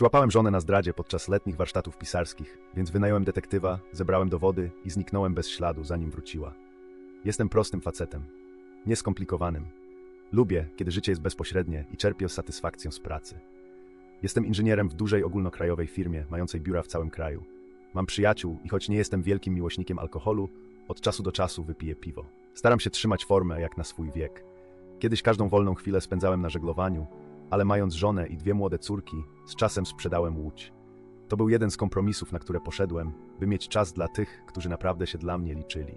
Przyłapałem żonę na zdradzie podczas letnich warsztatów pisarskich, więc wynająłem detektywa, zebrałem dowody i zniknąłem bez śladu, zanim wróciła. Jestem prostym facetem, nieskomplikowanym. Lubię, kiedy życie jest bezpośrednie i czerpię satysfakcję z pracy. Jestem inżynierem w dużej ogólnokrajowej firmie, mającej biura w całym kraju. Mam przyjaciół i choć nie jestem wielkim miłośnikiem alkoholu, od czasu do czasu wypiję piwo. Staram się trzymać formę jak na swój wiek. Kiedyś każdą wolną chwilę spędzałem na żeglowaniu, ale mając żonę i dwie młode córki, z czasem sprzedałem łódź. To był jeden z kompromisów, na które poszedłem, by mieć czas dla tych, którzy naprawdę się dla mnie liczyli.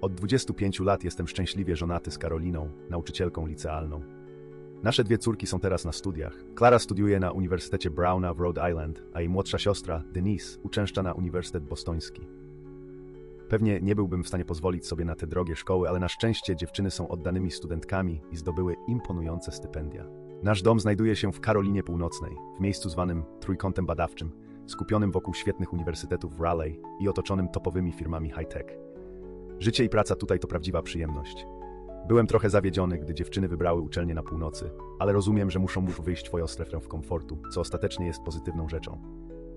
Od 25 lat jestem szczęśliwie żonaty z Karoliną, nauczycielką licealną. Nasze dwie córki są teraz na studiach. Klara studiuje na Uniwersytecie Browna w Rhode Island, a jej młodsza siostra, Denise, uczęszcza na Uniwersytet Bostoński. Pewnie nie byłbym w stanie pozwolić sobie na te drogie szkoły, ale na szczęście dziewczyny są oddanymi studentkami i zdobyły imponujące stypendia. Nasz dom znajduje się w Karolinie Północnej, w miejscu zwanym Trójkątem Badawczym, skupionym wokół świetnych uniwersytetów w Raleigh i otoczonym topowymi firmami high-tech. Życie i praca tutaj to prawdziwa przyjemność. Byłem trochę zawiedziony, gdy dziewczyny wybrały uczelnię na północy, ale rozumiem, że muszą już wyjść twoją strefę w komfortu, co ostatecznie jest pozytywną rzeczą.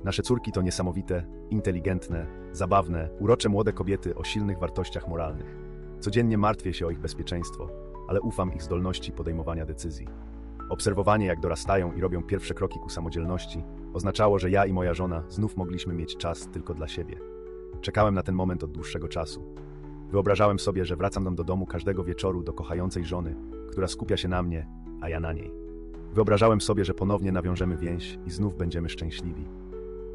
Nasze córki to niesamowite, inteligentne, zabawne, urocze młode kobiety o silnych wartościach moralnych. Codziennie martwię się o ich bezpieczeństwo, ale ufam ich zdolności podejmowania decyzji. Obserwowanie, jak dorastają i robią pierwsze kroki ku samodzielności, oznaczało, że ja i moja żona znów mogliśmy mieć czas tylko dla siebie. Czekałem na ten moment od dłuższego czasu. Wyobrażałem sobie, że wracam do domu każdego wieczoru do kochającej żony, która skupia się na mnie, a ja na niej. Wyobrażałem sobie, że ponownie nawiążemy więź i znów będziemy szczęśliwi.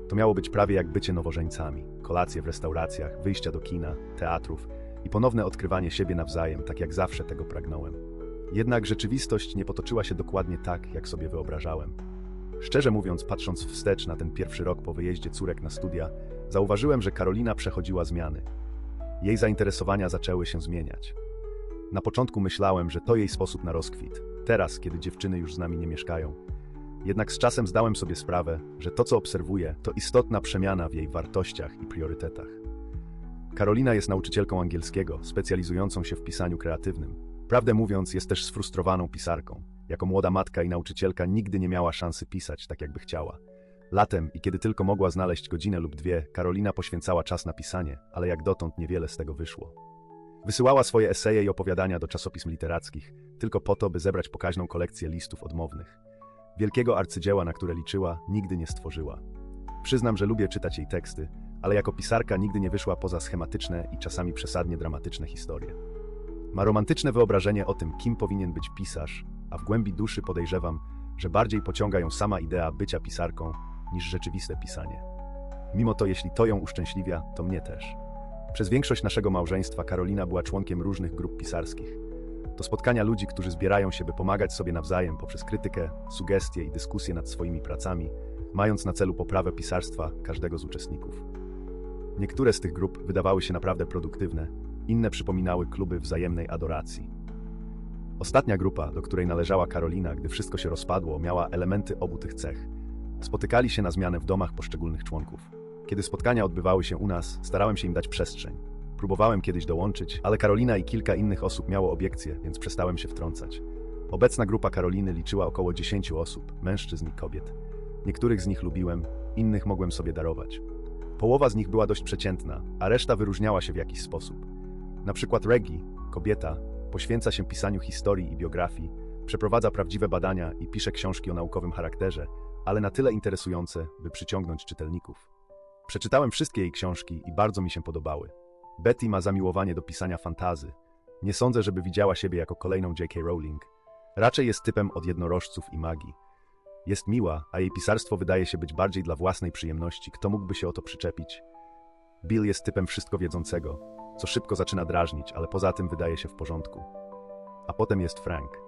To miało być prawie jak bycie nowożeńcami. Kolacje w restauracjach, wyjścia do kina, teatrów i ponowne odkrywanie siebie nawzajem, tak jak zawsze tego pragnąłem. Jednak rzeczywistość nie potoczyła się dokładnie tak, jak sobie wyobrażałem. Szczerze mówiąc, patrząc wstecz na ten pierwszy rok po wyjeździe córek na studia, zauważyłem, że Karolina przechodziła zmiany. Jej zainteresowania zaczęły się zmieniać. Na początku myślałem, że to jej sposób na rozkwit, teraz, kiedy dziewczyny już z nami nie mieszkają. Jednak z czasem zdałem sobie sprawę, że to, co obserwuję, to istotna przemiana w jej wartościach i priorytetach. Karolina jest nauczycielką angielskiego, specjalizującą się w pisaniu kreatywnym. Prawdę mówiąc, jest też sfrustrowaną pisarką. Jako młoda matka i nauczycielka nigdy nie miała szansy pisać tak, jakby chciała. Latem i kiedy tylko mogła znaleźć godzinę lub dwie, Karolina poświęcała czas na pisanie, ale jak dotąd niewiele z tego wyszło. Wysyłała swoje eseje i opowiadania do czasopism literackich, tylko po to, by zebrać pokaźną kolekcję listów odmownych. Wielkiego arcydzieła, na które liczyła, nigdy nie stworzyła. Przyznam, że lubię czytać jej teksty, ale jako pisarka nigdy nie wyszła poza schematyczne i czasami przesadnie dramatyczne historie. Ma romantyczne wyobrażenie o tym, kim powinien być pisarz, a w głębi duszy podejrzewam, że bardziej pociąga ją sama idea bycia pisarką niż rzeczywiste pisanie. Mimo to, jeśli to ją uszczęśliwia, to mnie też. Przez większość naszego małżeństwa Karolina była członkiem różnych grup pisarskich. To spotkania ludzi, którzy zbierają się, by pomagać sobie nawzajem poprzez krytykę, sugestie i dyskusje nad swoimi pracami, mając na celu poprawę pisarstwa każdego z uczestników. Niektóre z tych grup wydawały się naprawdę produktywne, inne przypominały kluby wzajemnej adoracji. Ostatnia grupa, do której należała Karolina, gdy wszystko się rozpadło, miała elementy obu tych cech. Spotykali się na zmianę w domach poszczególnych członków. Kiedy spotkania odbywały się u nas, starałem się im dać przestrzeń. Próbowałem kiedyś dołączyć, ale Karolina i kilka innych osób miało obiekcje, więc przestałem się wtrącać. Obecna grupa Karoliny liczyła około 10 osób, mężczyzn i kobiet. Niektórych z nich lubiłem, innych mogłem sobie darować. Połowa z nich była dość przeciętna, a reszta wyróżniała się w jakiś sposób. Na przykład Reggie, kobieta, poświęca się pisaniu historii i biografii, przeprowadza prawdziwe badania i pisze książki o naukowym charakterze, ale na tyle interesujące, by przyciągnąć czytelników. Przeczytałem wszystkie jej książki i bardzo mi się podobały. Betty ma zamiłowanie do pisania fantazy. Nie sądzę, żeby widziała siebie jako kolejną J.K. Rowling. Raczej jest typem od jednorożców i magii. Jest miła, a jej pisarstwo wydaje się być bardziej dla własnej przyjemności. Kto mógłby się o to przyczepić? Bill jest typem wszystko wiedzącego, co szybko zaczyna drażnić, ale poza tym wydaje się w porządku. A potem jest Frank.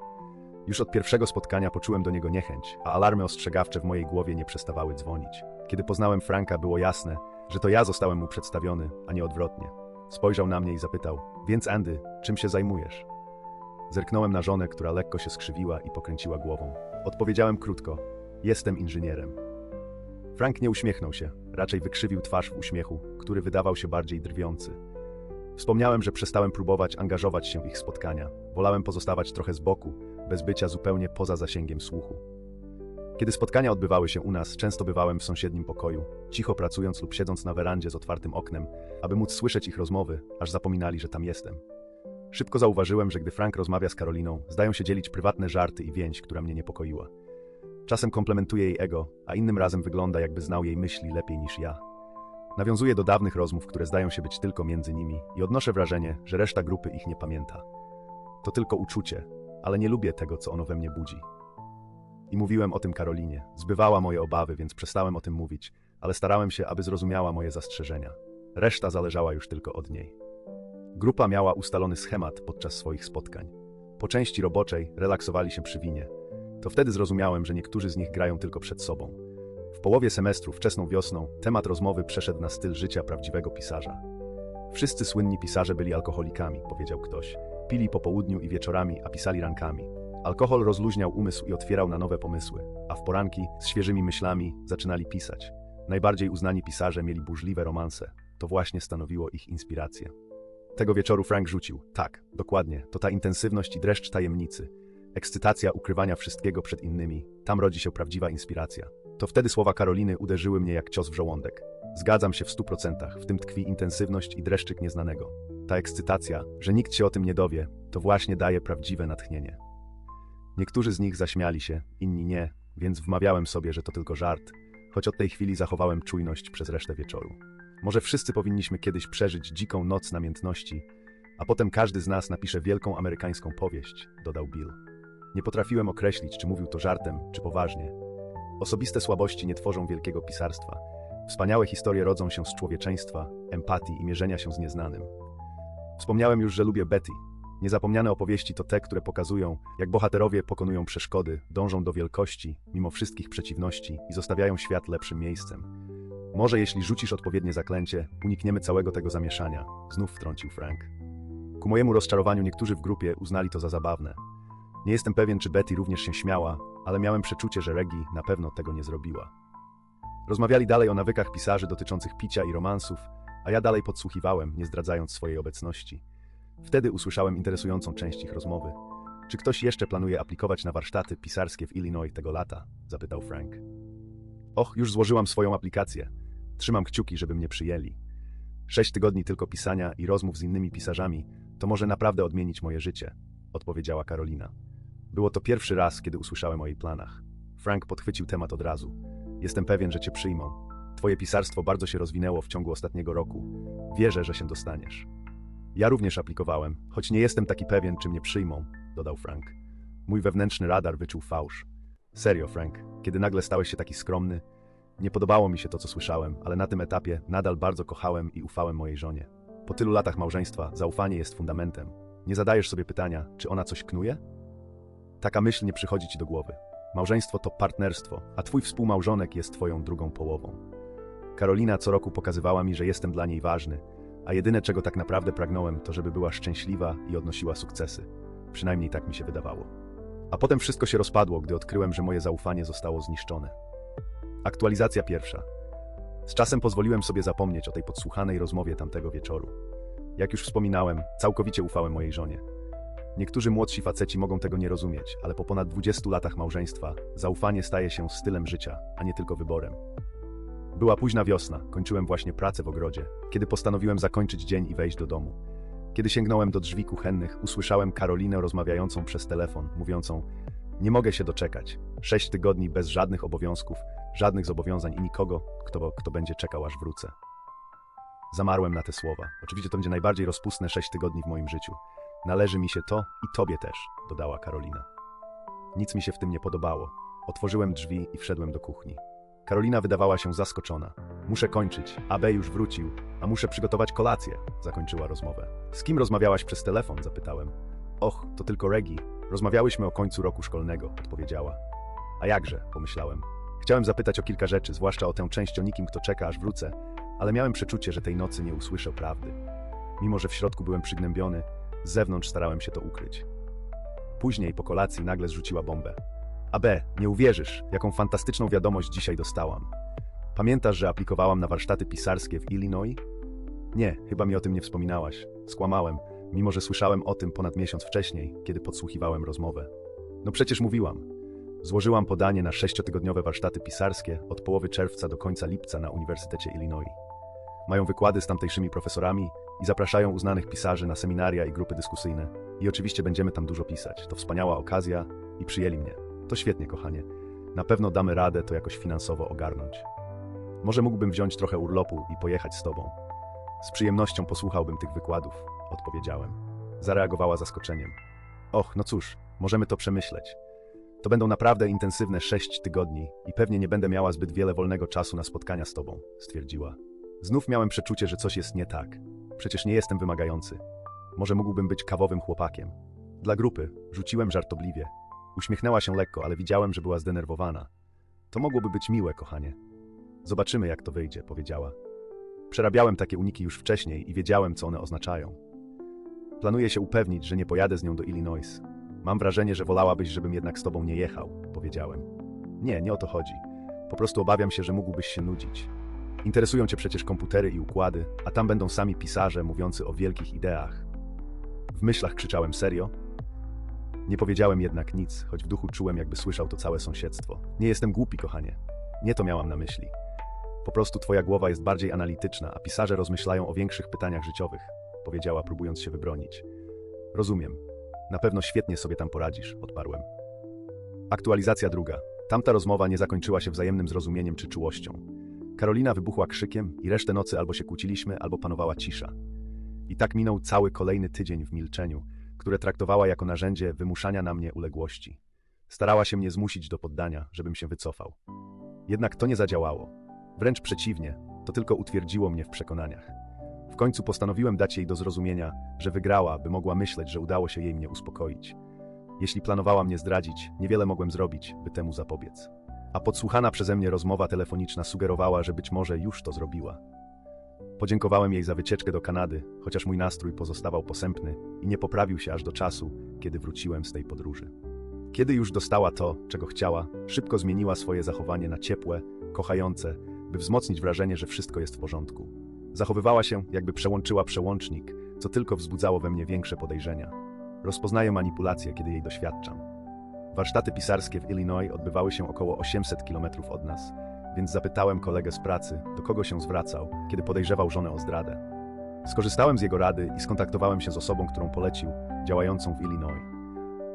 Już od pierwszego spotkania poczułem do niego niechęć, a alarmy ostrzegawcze w mojej głowie nie przestawały dzwonić. Kiedy poznałem Franka, było jasne, że to ja zostałem mu przedstawiony, a nie odwrotnie. Spojrzał na mnie i zapytał: Więc Andy, czym się zajmujesz? Zerknąłem na żonę, która lekko się skrzywiła i pokręciła głową. Odpowiedziałem krótko: Jestem inżynierem. Frank nie uśmiechnął się, raczej wykrzywił twarz w uśmiechu, który wydawał się bardziej drwiący. Wspomniałem, że przestałem próbować angażować się w ich spotkania. Wolałem pozostawać trochę z boku, bez bycia zupełnie poza zasięgiem słuchu. Kiedy spotkania odbywały się u nas, często bywałem w sąsiednim pokoju, cicho pracując lub siedząc na werandzie z otwartym oknem, aby móc słyszeć ich rozmowy, aż zapominali, że tam jestem. Szybko zauważyłem, że gdy Frank rozmawia z Karoliną, zdają się dzielić prywatne żarty i więź, która mnie niepokoiła. Czasem komplementuje jej ego, a innym razem wygląda, jakby znał jej myśli lepiej niż ja. Nawiązuję do dawnych rozmów, które zdają się być tylko między nimi i odnoszę wrażenie, że reszta grupy ich nie pamięta. To tylko uczucie, ale nie lubię tego, co ono we mnie budzi. I mówiłem o tym Karolinie. Zbywała moje obawy, więc przestałem o tym mówić, ale starałem się, aby zrozumiała moje zastrzeżenia. Reszta zależała już tylko od niej. Grupa miała ustalony schemat podczas swoich spotkań. Po części roboczej relaksowali się przy winie. To wtedy zrozumiałem, że niektórzy z nich grają tylko przed sobą. W połowie semestru, wczesną wiosną, temat rozmowy przeszedł na styl życia prawdziwego pisarza. Wszyscy słynni pisarze byli alkoholikami, powiedział ktoś. Pili po południu i wieczorami, a pisali rankami. Alkohol rozluźniał umysł i otwierał na nowe pomysły, a w poranki, z świeżymi myślami, zaczynali pisać. Najbardziej uznani pisarze mieli burzliwe romanse. To właśnie stanowiło ich inspirację. Tego wieczoru Frank rzucił. Tak, dokładnie, to ta intensywność i dreszcz tajemnicy. Ekscytacja ukrywania wszystkiego przed innymi. Tam rodzi się prawdziwa inspiracja. To wtedy słowa Karoliny uderzyły mnie jak cios w żołądek. Zgadzam się w stu procentach, w tym tkwi intensywność i dreszczyk nieznanego. Ta ekscytacja, że nikt się o tym nie dowie, to właśnie daje prawdziwe natchnienie. Niektórzy z nich zaśmiali się, inni nie, więc wmawiałem sobie, że to tylko żart, choć od tej chwili zachowałem czujność przez resztę wieczoru. Może wszyscy powinniśmy kiedyś przeżyć dziką noc namiętności, a potem każdy z nas napisze wielką amerykańską powieść, dodał Bill. Nie potrafiłem określić, czy mówił to żartem, czy poważnie. Osobiste słabości nie tworzą wielkiego pisarstwa. Wspaniałe historie rodzą się z człowieczeństwa, empatii i mierzenia się z nieznanym. Wspomniałem już, że lubię Betty. Niezapomniane opowieści to te, które pokazują, jak bohaterowie pokonują przeszkody, dążą do wielkości, mimo wszystkich przeciwności i zostawiają świat lepszym miejscem. Może jeśli rzucisz odpowiednie zaklęcie, unikniemy całego tego zamieszania, znów wtrącił Frank. Ku mojemu rozczarowaniu niektórzy w grupie uznali to za zabawne. Nie jestem pewien, czy Betty również się śmiała, ale miałem przeczucie, że Reggie na pewno tego nie zrobiła. Rozmawiali dalej o nawykach pisarzy dotyczących picia i romansów, a ja dalej podsłuchiwałem, nie zdradzając swojej obecności. Wtedy usłyszałem interesującą część ich rozmowy. Czy ktoś jeszcze planuje aplikować na warsztaty pisarskie w Illinois tego lata? zapytał Frank. Och, już złożyłam swoją aplikację. Trzymam kciuki, żeby mnie przyjęli. Sześć tygodni tylko pisania i rozmów z innymi pisarzami to może naprawdę odmienić moje życie, odpowiedziała Karolina. Było to pierwszy raz, kiedy usłyszałem o jej planach. Frank podchwycił temat od razu. Jestem pewien, że cię przyjmą. Twoje pisarstwo bardzo się rozwinęło w ciągu ostatniego roku. Wierzę, że się dostaniesz. Ja również aplikowałem, choć nie jestem taki pewien, czy mnie przyjmą, dodał Frank. Mój wewnętrzny radar wyczuł fałsz. Serio, Frank, kiedy nagle stałeś się taki skromny, nie podobało mi się to, co słyszałem, ale na tym etapie nadal bardzo kochałem i ufałem mojej żonie. Po tylu latach małżeństwa zaufanie jest fundamentem. Nie zadajesz sobie pytania, czy ona coś knuje? Taka myśl nie przychodzi ci do głowy. Małżeństwo to partnerstwo, a twój współmałżonek jest twoją drugą połową. Karolina co roku pokazywała mi, że jestem dla niej ważny, a jedyne czego tak naprawdę pragnąłem, to żeby była szczęśliwa i odnosiła sukcesy. Przynajmniej tak mi się wydawało. A potem wszystko się rozpadło, gdy odkryłem, że moje zaufanie zostało zniszczone. Aktualizacja pierwsza. Z czasem pozwoliłem sobie zapomnieć o tej podsłuchanej rozmowie tamtego wieczoru. Jak już wspominałem, całkowicie ufałem mojej żonie. Niektórzy młodsi faceci mogą tego nie rozumieć, ale po ponad 20 latach małżeństwa zaufanie staje się stylem życia, a nie tylko wyborem. Była późna wiosna, kończyłem właśnie pracę w ogrodzie, kiedy postanowiłem zakończyć dzień i wejść do domu. Kiedy sięgnąłem do drzwi kuchennych, usłyszałem Karolinę rozmawiającą przez telefon, mówiącą: Nie mogę się doczekać. Sześć tygodni bez żadnych obowiązków, żadnych zobowiązań i nikogo, kto, kto będzie czekał, aż wrócę. Zamarłem na te słowa. Oczywiście to będzie najbardziej rozpustne sześć tygodni w moim życiu. Należy mi się to i tobie też, dodała Karolina. Nic mi się w tym nie podobało. Otworzyłem drzwi i wszedłem do kuchni. Karolina wydawała się zaskoczona. Muszę kończyć. AB już wrócił, a muszę przygotować kolację, zakończyła rozmowę. Z kim rozmawiałaś przez telefon? zapytałem. Och, to tylko Regi. Rozmawiałyśmy o końcu roku szkolnego, odpowiedziała. A jakże, pomyślałem. Chciałem zapytać o kilka rzeczy, zwłaszcza o tę część o nikim, kto czeka, aż wrócę, ale miałem przeczucie, że tej nocy nie usłyszę prawdy. Mimo, że w środku byłem przygnębiony, z zewnątrz starałem się to ukryć. Później, po kolacji, nagle zrzuciła bombę. AB, nie uwierzysz, jaką fantastyczną wiadomość dzisiaj dostałam. Pamiętasz, że aplikowałam na warsztaty pisarskie w Illinois? Nie, chyba mi o tym nie wspominałaś. Skłamałem, mimo że słyszałem o tym ponad miesiąc wcześniej, kiedy podsłuchiwałem rozmowę. No przecież mówiłam. Złożyłam podanie na sześciotygodniowe warsztaty pisarskie od połowy czerwca do końca lipca na Uniwersytecie Illinois. Mają wykłady z tamtejszymi profesorami i zapraszają uznanych pisarzy na seminaria i grupy dyskusyjne. I oczywiście będziemy tam dużo pisać. To wspaniała okazja i przyjęli mnie. To świetnie, kochanie. Na pewno damy radę to jakoś finansowo ogarnąć. Może mógłbym wziąć trochę urlopu i pojechać z tobą. Z przyjemnością posłuchałbym tych wykładów, odpowiedziałem. Zareagowała zaskoczeniem. Och, no cóż, możemy to przemyśleć. To będą naprawdę intensywne sześć tygodni i pewnie nie będę miała zbyt wiele wolnego czasu na spotkania z tobą, stwierdziła. Znów miałem przeczucie, że coś jest nie tak. Przecież nie jestem wymagający. Może mógłbym być kawowym chłopakiem. Dla grupy rzuciłem żartobliwie. Uśmiechnęła się lekko, ale widziałem, że była zdenerwowana. To mogłoby być miłe, kochanie. Zobaczymy, jak to wyjdzie, powiedziała. Przerabiałem takie uniki już wcześniej i wiedziałem, co one oznaczają. Planuję się upewnić, że nie pojadę z nią do Illinois. Mam wrażenie, że wolałabyś, żebym jednak z tobą nie jechał, powiedziałem. Nie, nie o to chodzi. Po prostu obawiam się, że mógłbyś się nudzić. Interesują cię przecież komputery i układy, a tam będą sami pisarze mówiący o wielkich ideach. W myślach krzyczałem serio. Nie powiedziałem jednak nic, choć w duchu czułem, jakby słyszał to całe sąsiedztwo. Nie jestem głupi, kochanie. Nie to miałam na myśli. Po prostu twoja głowa jest bardziej analityczna, a pisarze rozmyślają o większych pytaniach życiowych, powiedziała, próbując się wybronić. Rozumiem. Na pewno świetnie sobie tam poradzisz, odparłem. Aktualizacja druga. Tamta rozmowa nie zakończyła się wzajemnym zrozumieniem czy czułością. Karolina wybuchła krzykiem i resztę nocy albo się kłóciliśmy, albo panowała cisza. I tak minął cały kolejny tydzień w milczeniu, które traktowała jako narzędzie wymuszania na mnie uległości. Starała się mnie zmusić do poddania, żebym się wycofał. Jednak to nie zadziałało. Wręcz przeciwnie, to tylko utwierdziło mnie w przekonaniach. W końcu postanowiłem dać jej do zrozumienia, że wygrała, by mogła myśleć, że udało się jej mnie uspokoić. Jeśli planowała mnie zdradzić, niewiele mogłem zrobić, by temu zapobiec. A podsłuchana przeze mnie rozmowa telefoniczna sugerowała, że być może już to zrobiła. Podziękowałem jej za wycieczkę do Kanady, chociaż mój nastrój pozostawał posępny i nie poprawił się aż do czasu, kiedy wróciłem z tej podróży. Kiedy już dostała to, czego chciała, szybko zmieniła swoje zachowanie na ciepłe, kochające, by wzmocnić wrażenie, że wszystko jest w porządku. Zachowywała się, jakby przełączyła przełącznik, co tylko wzbudzało we mnie większe podejrzenia. Rozpoznaję manipulację, kiedy jej doświadczam. Warsztaty pisarskie w Illinois odbywały się około 800 km od nas, więc zapytałem kolegę z pracy, do kogo się zwracał, kiedy podejrzewał żonę o zdradę. Skorzystałem z jego rady i skontaktowałem się z osobą, którą polecił, działającą w Illinois.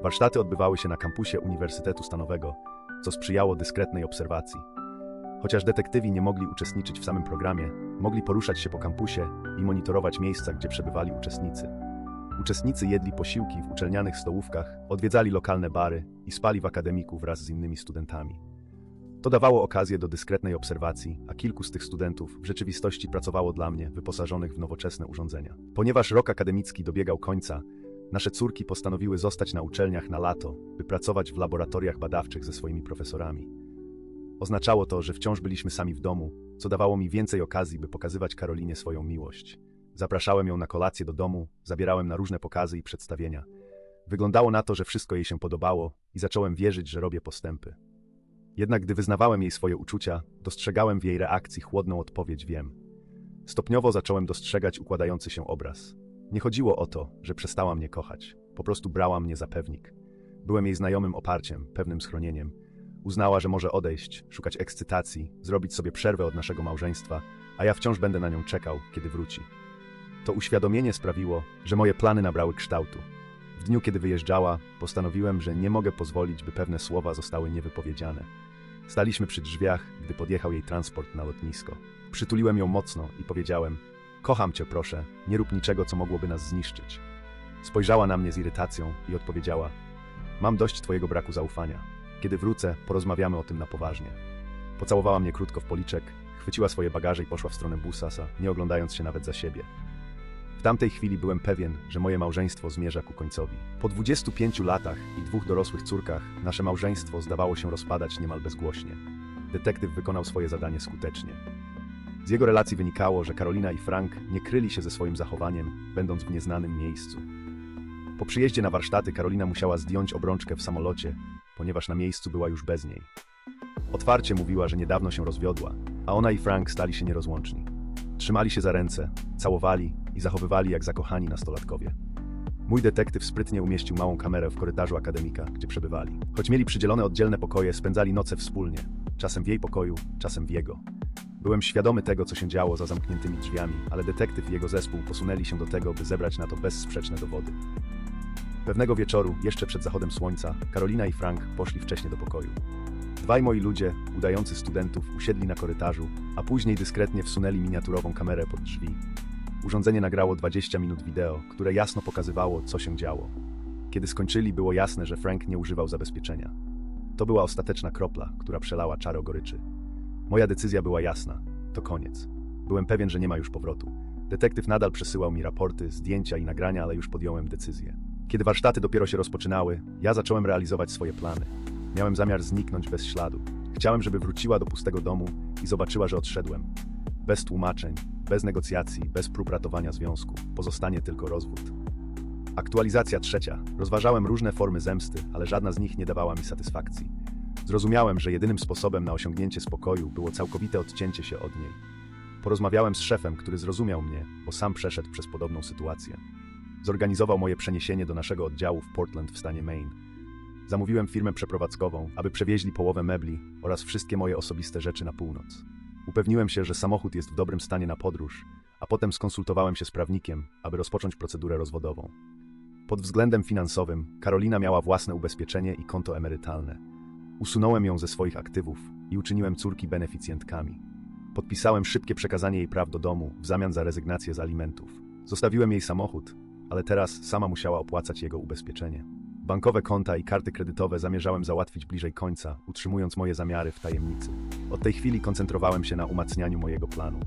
Warsztaty odbywały się na kampusie Uniwersytetu Stanowego, co sprzyjało dyskretnej obserwacji. Chociaż detektywi nie mogli uczestniczyć w samym programie, mogli poruszać się po kampusie i monitorować miejsca, gdzie przebywali uczestnicy. Uczestnicy jedli posiłki w uczelnianych stołówkach, odwiedzali lokalne bary i spali w akademiku wraz z innymi studentami. To dawało okazję do dyskretnej obserwacji, a kilku z tych studentów w rzeczywistości pracowało dla mnie, wyposażonych w nowoczesne urządzenia. Ponieważ rok akademicki dobiegał końca, nasze córki postanowiły zostać na uczelniach na lato, by pracować w laboratoriach badawczych ze swoimi profesorami. Oznaczało to, że wciąż byliśmy sami w domu, co dawało mi więcej okazji, by pokazywać Karolinie swoją miłość. Zapraszałem ją na kolację do domu, zabierałem na różne pokazy i przedstawienia. Wyglądało na to, że wszystko jej się podobało i zacząłem wierzyć, że robię postępy. Jednak gdy wyznawałem jej swoje uczucia, dostrzegałem w jej reakcji chłodną odpowiedź wiem. Stopniowo zacząłem dostrzegać układający się obraz. Nie chodziło o to, że przestała mnie kochać. Po prostu brała mnie za pewnik. Byłem jej znajomym oparciem, pewnym schronieniem. Uznała, że może odejść, szukać ekscytacji, zrobić sobie przerwę od naszego małżeństwa, a ja wciąż będę na nią czekał, kiedy wróci. To uświadomienie sprawiło, że moje plany nabrały kształtu. W dniu, kiedy wyjeżdżała, postanowiłem, że nie mogę pozwolić, by pewne słowa zostały niewypowiedziane. Staliśmy przy drzwiach, gdy podjechał jej transport na lotnisko. Przytuliłem ją mocno i powiedziałem: Kocham cię, proszę, nie rób niczego, co mogłoby nas zniszczyć. Spojrzała na mnie z irytacją i odpowiedziała: Mam dość twojego braku zaufania. Kiedy wrócę, porozmawiamy o tym na poważnie. Pocałowała mnie krótko w policzek, chwyciła swoje bagaże i poszła w stronę Busasa, nie oglądając się nawet za siebie. W tamtej chwili byłem pewien, że moje małżeństwo zmierza ku końcowi. Po 25 latach i dwóch dorosłych córkach, nasze małżeństwo zdawało się rozpadać niemal bezgłośnie. Detektyw wykonał swoje zadanie skutecznie. Z jego relacji wynikało, że Karolina i Frank nie kryli się ze swoim zachowaniem, będąc w nieznanym miejscu. Po przyjeździe na warsztaty Karolina musiała zdjąć obrączkę w samolocie, ponieważ na miejscu była już bez niej. Otwarcie mówiła, że niedawno się rozwiodła, a ona i Frank stali się nierozłączni. Trzymali się za ręce, całowali i zachowywali jak zakochani nastolatkowie. Mój detektyw sprytnie umieścił małą kamerę w korytarzu akademika, gdzie przebywali. Choć mieli przydzielone oddzielne pokoje, spędzali noce wspólnie. Czasem w jej pokoju, czasem w jego. Byłem świadomy tego, co się działo za zamkniętymi drzwiami, ale detektyw i jego zespół posunęli się do tego, by zebrać na to bezsprzeczne dowody. Pewnego wieczoru, jeszcze przed zachodem słońca, Karolina i Frank poszli wcześnie do pokoju. Dwaj moi ludzie, udający studentów, usiedli na korytarzu, a później dyskretnie wsunęli miniaturową kamerę pod drzwi. Urządzenie nagrało 20 minut wideo, które jasno pokazywało, co się działo. Kiedy skończyli, było jasne, że Frank nie używał zabezpieczenia. To była ostateczna kropla, która przelała czaro goryczy. Moja decyzja była jasna. To koniec. Byłem pewien, że nie ma już powrotu. Detektyw nadal przesyłał mi raporty, zdjęcia i nagrania, ale już podjąłem decyzję. Kiedy warsztaty dopiero się rozpoczynały, ja zacząłem realizować swoje plany. Miałem zamiar zniknąć bez śladu. Chciałem, żeby wróciła do pustego domu i zobaczyła, że odszedłem. Bez tłumaczeń, bez negocjacji, bez prób ratowania związku. Pozostanie tylko rozwód. Aktualizacja trzecia. Rozważałem różne formy zemsty, ale żadna z nich nie dawała mi satysfakcji. Zrozumiałem, że jedynym sposobem na osiągnięcie spokoju było całkowite odcięcie się od niej. Porozmawiałem z szefem, który zrozumiał mnie, bo sam przeszedł przez podobną sytuację. Zorganizował moje przeniesienie do naszego oddziału w Portland w stanie Maine. Zamówiłem firmę przeprowadzkową, aby przewieźli połowę mebli oraz wszystkie moje osobiste rzeczy na północ. Upewniłem się, że samochód jest w dobrym stanie na podróż, a potem skonsultowałem się z prawnikiem, aby rozpocząć procedurę rozwodową. Pod względem finansowym Karolina miała własne ubezpieczenie i konto emerytalne. Usunąłem ją ze swoich aktywów i uczyniłem córki beneficjentkami. Podpisałem szybkie przekazanie jej praw do domu w zamian za rezygnację z alimentów. Zostawiłem jej samochód, ale teraz sama musiała opłacać jego ubezpieczenie. Bankowe konta i karty kredytowe zamierzałem załatwić bliżej końca, utrzymując moje zamiary w tajemnicy. Od tej chwili koncentrowałem się na umacnianiu mojego planu.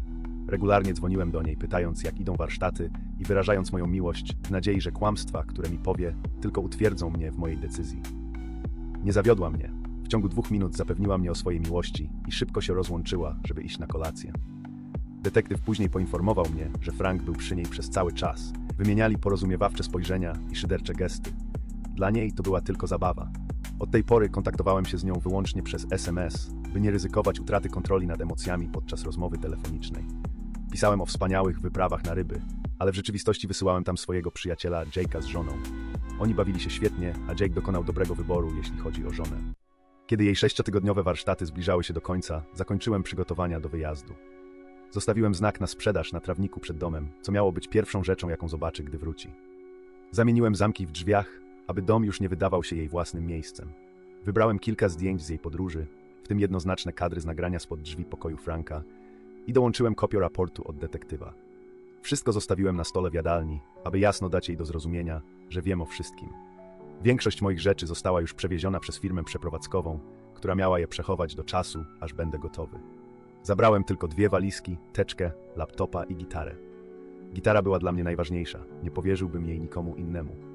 Regularnie dzwoniłem do niej, pytając, jak idą warsztaty i wyrażając moją miłość, w nadziei, że kłamstwa, które mi powie, tylko utwierdzą mnie w mojej decyzji. Nie zawiodła mnie. W ciągu dwóch minut zapewniła mnie o swojej miłości i szybko się rozłączyła, żeby iść na kolację. Detektyw później poinformował mnie, że Frank był przy niej przez cały czas. Wymieniali porozumiewawcze spojrzenia i szydercze gesty. Dla niej to była tylko zabawa. Od tej pory kontaktowałem się z nią wyłącznie przez SMS, by nie ryzykować utraty kontroli nad emocjami podczas rozmowy telefonicznej. Pisałem o wspaniałych wyprawach na ryby, ale w rzeczywistości wysyłałem tam swojego przyjaciela Jake'a z żoną. Oni bawili się świetnie, a Jake dokonał dobrego wyboru, jeśli chodzi o żonę. Kiedy jej sześciotygodniowe warsztaty zbliżały się do końca, zakończyłem przygotowania do wyjazdu. Zostawiłem znak na sprzedaż na trawniku przed domem, co miało być pierwszą rzeczą, jaką zobaczy, gdy wróci. Zamieniłem zamki w drzwiach, aby dom już nie wydawał się jej własnym miejscem. Wybrałem kilka zdjęć z jej podróży, w tym jednoznaczne kadry z nagrania spod drzwi pokoju Franka i dołączyłem kopię raportu od detektywa. Wszystko zostawiłem na stole w jadalni, aby jasno dać jej do zrozumienia, że wiem o wszystkim. Większość moich rzeczy została już przewieziona przez firmę przeprowadzkową, która miała je przechować do czasu, aż będę gotowy. Zabrałem tylko dwie walizki, teczkę, laptopa i gitarę. Gitara była dla mnie najważniejsza, nie powierzyłbym jej nikomu innemu.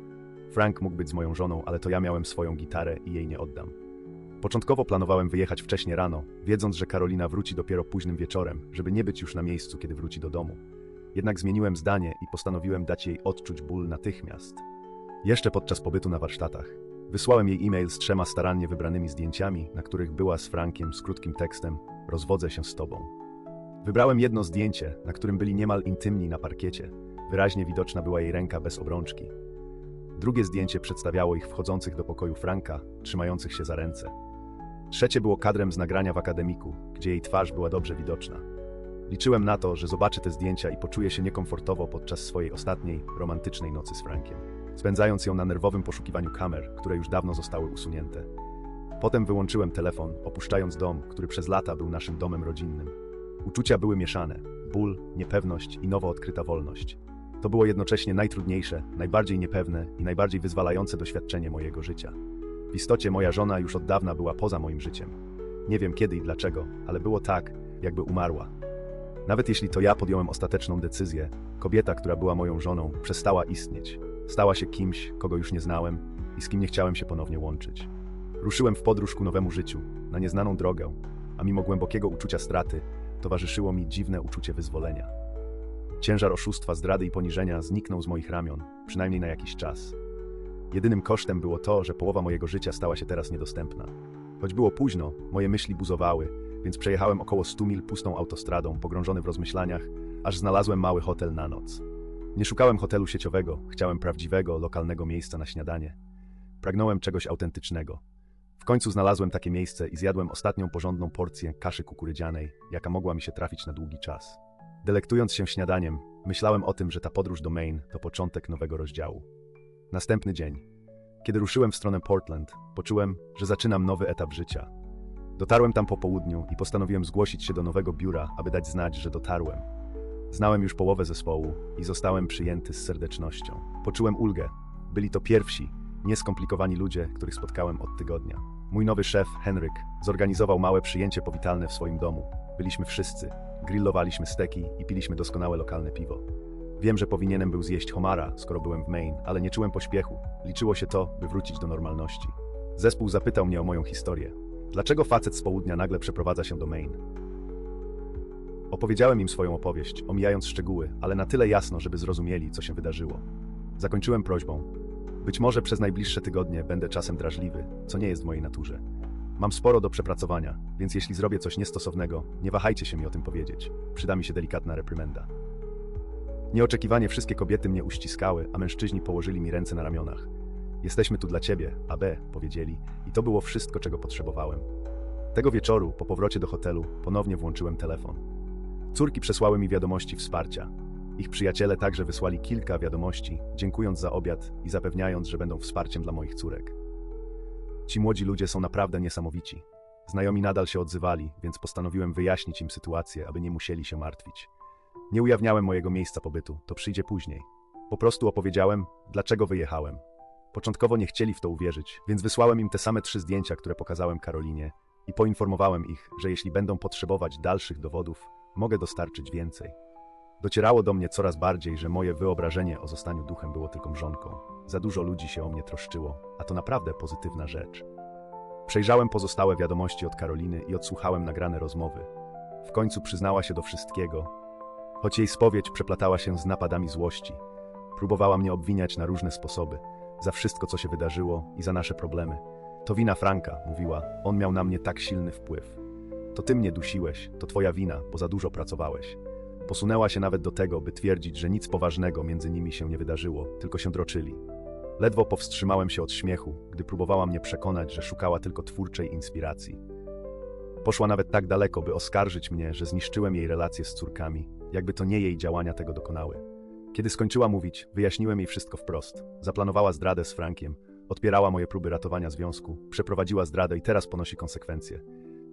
Frank mógł być z moją żoną, ale to ja miałem swoją gitarę i jej nie oddam. Początkowo planowałem wyjechać wcześnie rano, wiedząc, że Karolina wróci dopiero późnym wieczorem, żeby nie być już na miejscu, kiedy wróci do domu. Jednak zmieniłem zdanie i postanowiłem dać jej odczuć ból natychmiast. Jeszcze podczas pobytu na warsztatach. Wysłałem jej e-mail z trzema starannie wybranymi zdjęciami, na których była z Frankiem z krótkim tekstem Rozwodzę się z tobą. Wybrałem jedno zdjęcie, na którym byli niemal intymni na parkiecie. Wyraźnie widoczna była jej ręka bez obrączki. Drugie zdjęcie przedstawiało ich wchodzących do pokoju Franka, trzymających się za ręce. Trzecie było kadrem z nagrania w akademiku, gdzie jej twarz była dobrze widoczna. Liczyłem na to, że zobaczy te zdjęcia i poczuje się niekomfortowo podczas swojej ostatniej, romantycznej nocy z Frankiem, spędzając ją na nerwowym poszukiwaniu kamer, które już dawno zostały usunięte. Potem wyłączyłem telefon, opuszczając dom, który przez lata był naszym domem rodzinnym. Uczucia były mieszane: ból, niepewność i nowo odkryta wolność. To było jednocześnie najtrudniejsze, najbardziej niepewne i najbardziej wyzwalające doświadczenie mojego życia. W istocie moja żona już od dawna była poza moim życiem. Nie wiem kiedy i dlaczego, ale było tak, jakby umarła. Nawet jeśli to ja podjąłem ostateczną decyzję, kobieta, która była moją żoną, przestała istnieć. Stała się kimś, kogo już nie znałem i z kim nie chciałem się ponownie łączyć. Ruszyłem w podróż ku nowemu życiu, na nieznaną drogę, a mimo głębokiego uczucia straty, towarzyszyło mi dziwne uczucie wyzwolenia. Ciężar oszustwa, zdrady i poniżenia zniknął z moich ramion, przynajmniej na jakiś czas. Jedynym kosztem było to, że połowa mojego życia stała się teraz niedostępna. Choć było późno, moje myśli buzowały, więc przejechałem około 100 mil pustą autostradą, pogrążony w rozmyślaniach, aż znalazłem mały hotel na noc. Nie szukałem hotelu sieciowego, chciałem prawdziwego, lokalnego miejsca na śniadanie. Pragnąłem czegoś autentycznego. W końcu znalazłem takie miejsce i zjadłem ostatnią porządną porcję kaszy kukurydzianej, jaka mogła mi się trafić na długi czas. Delektując się śniadaniem, myślałem o tym, że ta podróż do Maine to początek nowego rozdziału. Następny dzień. Kiedy ruszyłem w stronę Portland, poczułem, że zaczynam nowy etap życia. Dotarłem tam po południu i postanowiłem zgłosić się do nowego biura, aby dać znać, że dotarłem. Znałem już połowę zespołu i zostałem przyjęty z serdecznością. Poczułem ulgę. Byli to pierwsi, nieskomplikowani ludzie, których spotkałem od tygodnia. Mój nowy szef, Henryk, zorganizował małe przyjęcie powitalne w swoim domu. Byliśmy wszyscy, grillowaliśmy steki i piliśmy doskonałe lokalne piwo. Wiem, że powinienem był zjeść homara, skoro byłem w Maine, ale nie czułem pośpiechu. Liczyło się to, by wrócić do normalności. Zespół zapytał mnie o moją historię. Dlaczego facet z południa nagle przeprowadza się do Maine? Opowiedziałem im swoją opowieść, omijając szczegóły, ale na tyle jasno, żeby zrozumieli, co się wydarzyło. Zakończyłem prośbą. Być może przez najbliższe tygodnie będę czasem drażliwy, co nie jest w mojej naturze. Mam sporo do przepracowania, więc jeśli zrobię coś niestosownego, nie wahajcie się mi o tym powiedzieć. Przyda mi się delikatna reprymenda. Nieoczekiwanie wszystkie kobiety mnie uściskały, a mężczyźni położyli mi ręce na ramionach. Jesteśmy tu dla ciebie, AB, powiedzieli, i to było wszystko, czego potrzebowałem. Tego wieczoru, po powrocie do hotelu, ponownie włączyłem telefon. Córki przesłały mi wiadomości wsparcia. Ich przyjaciele także wysłali kilka wiadomości, dziękując za obiad i zapewniając, że będą wsparciem dla moich córek. Ci młodzi ludzie są naprawdę niesamowici. Znajomi nadal się odzywali, więc postanowiłem wyjaśnić im sytuację, aby nie musieli się martwić. Nie ujawniałem mojego miejsca pobytu, to przyjdzie później. Po prostu opowiedziałem, dlaczego wyjechałem. Początkowo nie chcieli w to uwierzyć, więc wysłałem im te same trzy zdjęcia, które pokazałem Karolinie i poinformowałem ich, że jeśli będą potrzebować dalszych dowodów, mogę dostarczyć więcej. Docierało do mnie coraz bardziej, że moje wyobrażenie o zostaniu duchem było tylko mrzonką. Za dużo ludzi się o mnie troszczyło, a to naprawdę pozytywna rzecz. Przejrzałem pozostałe wiadomości od Karoliny i odsłuchałem nagrane rozmowy. W końcu przyznała się do wszystkiego, choć jej spowiedź przeplatała się z napadami złości. Próbowała mnie obwiniać na różne sposoby, za wszystko, co się wydarzyło i za nasze problemy. To wina Franka, mówiła, on miał na mnie tak silny wpływ. To ty mnie dusiłeś, to twoja wina, bo za dużo pracowałeś. Posunęła się nawet do tego, by twierdzić, że nic poważnego między nimi się nie wydarzyło, tylko się droczyli. Ledwo powstrzymałem się od śmiechu, gdy próbowała mnie przekonać, że szukała tylko twórczej inspiracji. Poszła nawet tak daleko, by oskarżyć mnie, że zniszczyłem jej relacje z córkami, jakby to nie jej działania tego dokonały. Kiedy skończyła mówić, wyjaśniłem jej wszystko wprost. Zaplanowała zdradę z Frankiem, odpierała moje próby ratowania związku, przeprowadziła zdradę i teraz ponosi konsekwencje.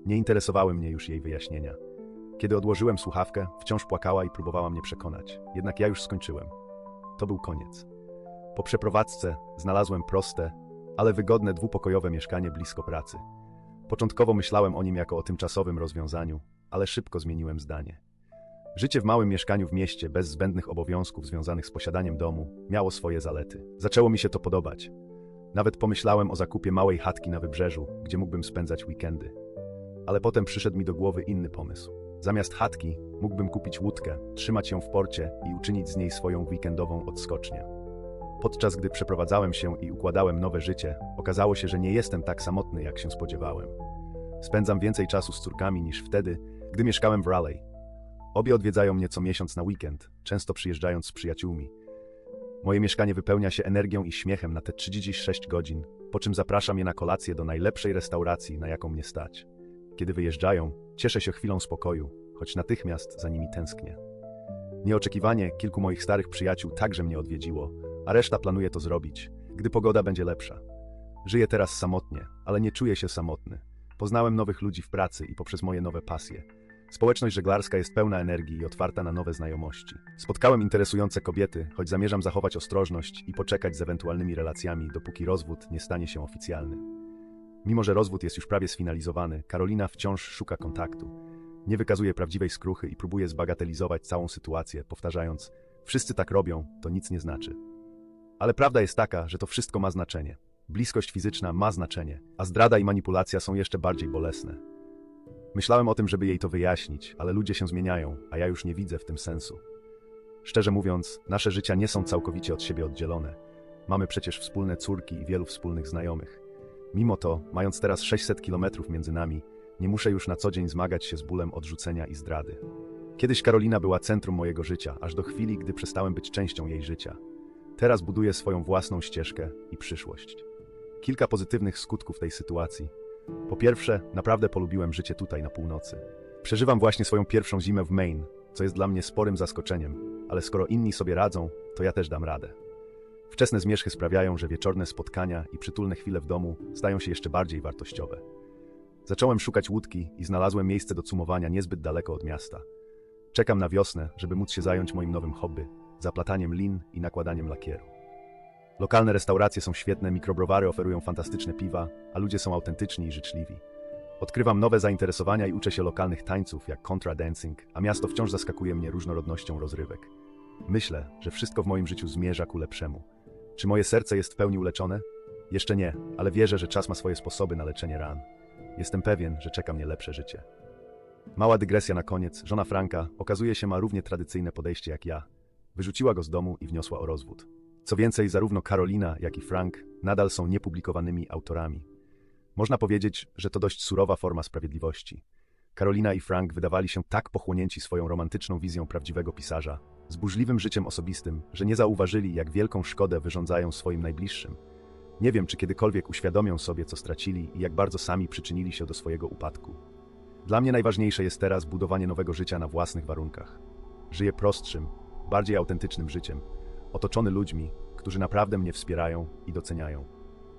Nie interesowały mnie już jej wyjaśnienia. Kiedy odłożyłem słuchawkę, wciąż płakała i próbowała mnie przekonać. Jednak ja już skończyłem. To był koniec. Po przeprowadzce znalazłem proste, ale wygodne dwupokojowe mieszkanie blisko pracy. Początkowo myślałem o nim jako o tymczasowym rozwiązaniu, ale szybko zmieniłem zdanie. Życie w małym mieszkaniu w mieście, bez zbędnych obowiązków związanych z posiadaniem domu, miało swoje zalety. Zaczęło mi się to podobać. Nawet pomyślałem o zakupie małej chatki na wybrzeżu, gdzie mógłbym spędzać weekendy. Ale potem przyszedł mi do głowy inny pomysł. Zamiast chatki mógłbym kupić łódkę, trzymać ją w porcie i uczynić z niej swoją weekendową odskocznię. Podczas gdy przeprowadzałem się i układałem nowe życie, okazało się, że nie jestem tak samotny, jak się spodziewałem. Spędzam więcej czasu z córkami niż wtedy, gdy mieszkałem w Raleigh. Obie odwiedzają mnie co miesiąc na weekend, często przyjeżdżając z przyjaciółmi. Moje mieszkanie wypełnia się energią i śmiechem na te 36 godzin, po czym zapraszam je na kolację do najlepszej restauracji, na jaką mnie stać. Kiedy wyjeżdżają, cieszę się chwilą spokoju, choć natychmiast za nimi tęsknię. Nieoczekiwanie kilku moich starych przyjaciół także mnie odwiedziło, a reszta planuje to zrobić, gdy pogoda będzie lepsza. Żyję teraz samotnie, ale nie czuję się samotny. Poznałem nowych ludzi w pracy i poprzez moje nowe pasje. Społeczność żeglarska jest pełna energii i otwarta na nowe znajomości. Spotkałem interesujące kobiety, choć zamierzam zachować ostrożność i poczekać z ewentualnymi relacjami, dopóki rozwód nie stanie się oficjalny. Mimo, że rozwód jest już prawie sfinalizowany, Karolina wciąż szuka kontaktu. Nie wykazuje prawdziwej skruchy i próbuje zbagatelizować całą sytuację, powtarzając: Wszyscy tak robią, to nic nie znaczy. Ale prawda jest taka, że to wszystko ma znaczenie. Bliskość fizyczna ma znaczenie, a zdrada i manipulacja są jeszcze bardziej bolesne. Myślałem o tym, żeby jej to wyjaśnić, ale ludzie się zmieniają, a ja już nie widzę w tym sensu. Szczerze mówiąc, nasze życia nie są całkowicie od siebie oddzielone. Mamy przecież wspólne córki i wielu wspólnych znajomych. Mimo to, mając teraz 600 kilometrów między nami, nie muszę już na co dzień zmagać się z bólem odrzucenia i zdrady. Kiedyś Karolina była centrum mojego życia, aż do chwili, gdy przestałem być częścią jej życia. Teraz buduję swoją własną ścieżkę i przyszłość. Kilka pozytywnych skutków tej sytuacji. Po pierwsze, naprawdę polubiłem życie tutaj na północy. Przeżywam właśnie swoją pierwszą zimę w Maine, co jest dla mnie sporym zaskoczeniem, ale skoro inni sobie radzą, to ja też dam radę. Wczesne zmierzchy sprawiają, że wieczorne spotkania i przytulne chwile w domu stają się jeszcze bardziej wartościowe. Zacząłem szukać łódki i znalazłem miejsce do cumowania niezbyt daleko od miasta. Czekam na wiosnę, żeby móc się zająć moim nowym hobby zaplataniem lin i nakładaniem lakieru. Lokalne restauracje są świetne, mikrobrowary oferują fantastyczne piwa, a ludzie są autentyczni i życzliwi. Odkrywam nowe zainteresowania i uczę się lokalnych tańców, jak contra dancing, a miasto wciąż zaskakuje mnie różnorodnością rozrywek. Myślę, że wszystko w moim życiu zmierza ku lepszemu. Czy moje serce jest w pełni uleczone? Jeszcze nie, ale wierzę, że czas ma swoje sposoby na leczenie ran. Jestem pewien, że czeka mnie lepsze życie. Mała dygresja na koniec. Żona Franka okazuje się ma równie tradycyjne podejście jak ja. Wyrzuciła go z domu i wniosła o rozwód. Co więcej, zarówno Karolina, jak i Frank nadal są niepublikowanymi autorami. Można powiedzieć, że to dość surowa forma sprawiedliwości. Karolina i Frank wydawali się tak pochłonięci swoją romantyczną wizją prawdziwego pisarza, z burzliwym życiem osobistym, że nie zauważyli, jak wielką szkodę wyrządzają swoim najbliższym. Nie wiem, czy kiedykolwiek uświadomią sobie, co stracili i jak bardzo sami przyczynili się do swojego upadku. Dla mnie najważniejsze jest teraz budowanie nowego życia na własnych warunkach. Żyję prostszym, bardziej autentycznym życiem, otoczony ludźmi, którzy naprawdę mnie wspierają i doceniają.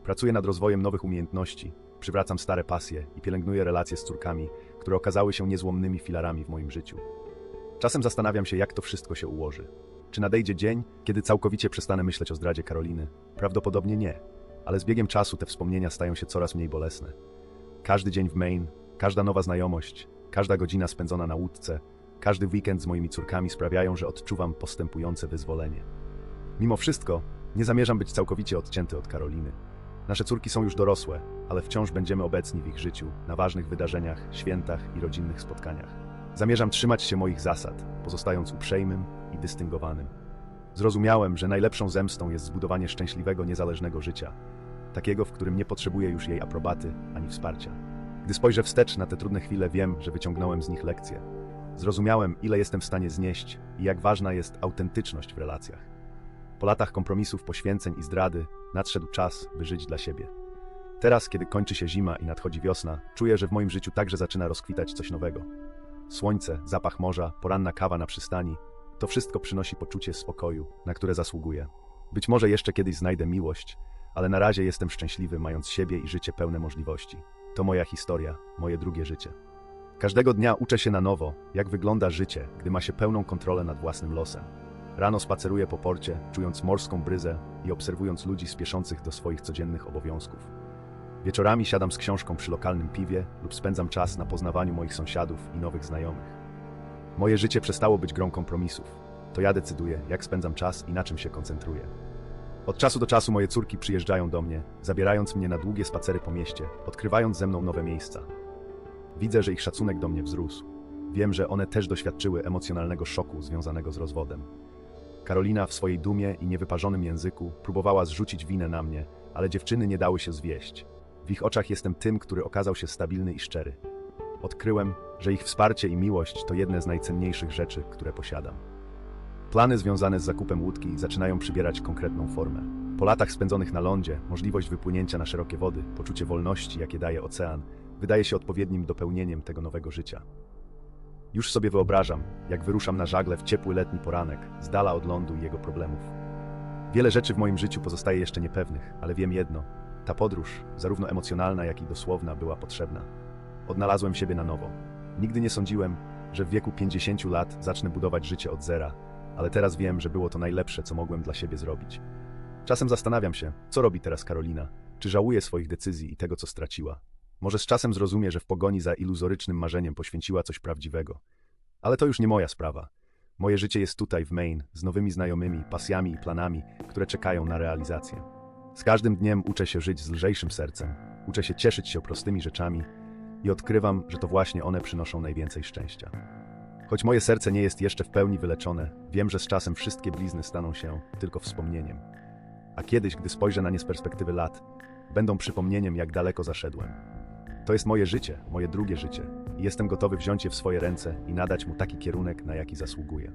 Pracuję nad rozwojem nowych umiejętności, przywracam stare pasje i pielęgnuję relacje z córkami, które okazały się niezłomnymi filarami w moim życiu. Czasem zastanawiam się, jak to wszystko się ułoży. Czy nadejdzie dzień, kiedy całkowicie przestanę myśleć o zdradzie Karoliny? Prawdopodobnie nie, ale z biegiem czasu te wspomnienia stają się coraz mniej bolesne. Każdy dzień w Maine, każda nowa znajomość, każda godzina spędzona na łódce, każdy weekend z moimi córkami sprawiają, że odczuwam postępujące wyzwolenie. Mimo wszystko, nie zamierzam być całkowicie odcięty od Karoliny. Nasze córki są już dorosłe, ale wciąż będziemy obecni w ich życiu, na ważnych wydarzeniach, świętach i rodzinnych spotkaniach. Zamierzam trzymać się moich zasad, pozostając uprzejmym i dystyngowanym. Zrozumiałem, że najlepszą zemstą jest zbudowanie szczęśliwego, niezależnego życia, takiego, w którym nie potrzebuję już jej aprobaty ani wsparcia. Gdy spojrzę wstecz na te trudne chwile, wiem, że wyciągnąłem z nich lekcje. Zrozumiałem, ile jestem w stanie znieść i jak ważna jest autentyczność w relacjach. Po latach kompromisów, poświęceń i zdrady nadszedł czas, by żyć dla siebie. Teraz, kiedy kończy się zima i nadchodzi wiosna, czuję, że w moim życiu także zaczyna rozkwitać coś nowego. Słońce, zapach morza, poranna kawa na przystani to wszystko przynosi poczucie spokoju, na które zasługuję. Być może jeszcze kiedyś znajdę miłość, ale na razie jestem szczęśliwy, mając siebie i życie pełne możliwości. To moja historia, moje drugie życie. Każdego dnia uczę się na nowo, jak wygląda życie, gdy ma się pełną kontrolę nad własnym losem. Rano spaceruję po porcie, czując morską bryzę i obserwując ludzi spieszących do swoich codziennych obowiązków. Wieczorami siadam z książką przy lokalnym piwie lub spędzam czas na poznawaniu moich sąsiadów i nowych znajomych. Moje życie przestało być grą kompromisów. To ja decyduję, jak spędzam czas i na czym się koncentruję. Od czasu do czasu moje córki przyjeżdżają do mnie, zabierając mnie na długie spacery po mieście, odkrywając ze mną nowe miejsca. Widzę, że ich szacunek do mnie wzrósł. Wiem, że one też doświadczyły emocjonalnego szoku związanego z rozwodem. Karolina w swojej dumie i niewyparzonym języku próbowała zrzucić winę na mnie, ale dziewczyny nie dały się zwieść. W ich oczach jestem tym, który okazał się stabilny i szczery. Odkryłem, że ich wsparcie i miłość to jedne z najcenniejszych rzeczy, które posiadam. Plany związane z zakupem łódki zaczynają przybierać konkretną formę. Po latach spędzonych na lądzie, możliwość wypłynięcia na szerokie wody, poczucie wolności, jakie daje ocean, wydaje się odpowiednim dopełnieniem tego nowego życia. Już sobie wyobrażam, jak wyruszam na żagle w ciepły letni poranek, z dala od lądu i jego problemów. Wiele rzeczy w moim życiu pozostaje jeszcze niepewnych, ale wiem jedno: ta podróż, zarówno emocjonalna, jak i dosłowna, była potrzebna. Odnalazłem siebie na nowo. Nigdy nie sądziłem, że w wieku 50 lat zacznę budować życie od zera, ale teraz wiem, że było to najlepsze, co mogłem dla siebie zrobić. Czasem zastanawiam się, co robi teraz Karolina. Czy żałuje swoich decyzji i tego, co straciła? Może z czasem zrozumie, że w pogoni za iluzorycznym marzeniem poświęciła coś prawdziwego. Ale to już nie moja sprawa. Moje życie jest tutaj w Maine, z nowymi znajomymi, pasjami i planami, które czekają na realizację. Z każdym dniem uczę się żyć z lżejszym sercem, uczę się cieszyć się prostymi rzeczami i odkrywam, że to właśnie one przynoszą najwięcej szczęścia. Choć moje serce nie jest jeszcze w pełni wyleczone, wiem, że z czasem wszystkie blizny staną się tylko wspomnieniem. A kiedyś, gdy spojrzę na nie z perspektywy lat, będą przypomnieniem, jak daleko zaszedłem. To jest moje życie, moje drugie życie. I jestem gotowy wziąć je w swoje ręce i nadać mu taki kierunek, na jaki zasługuje.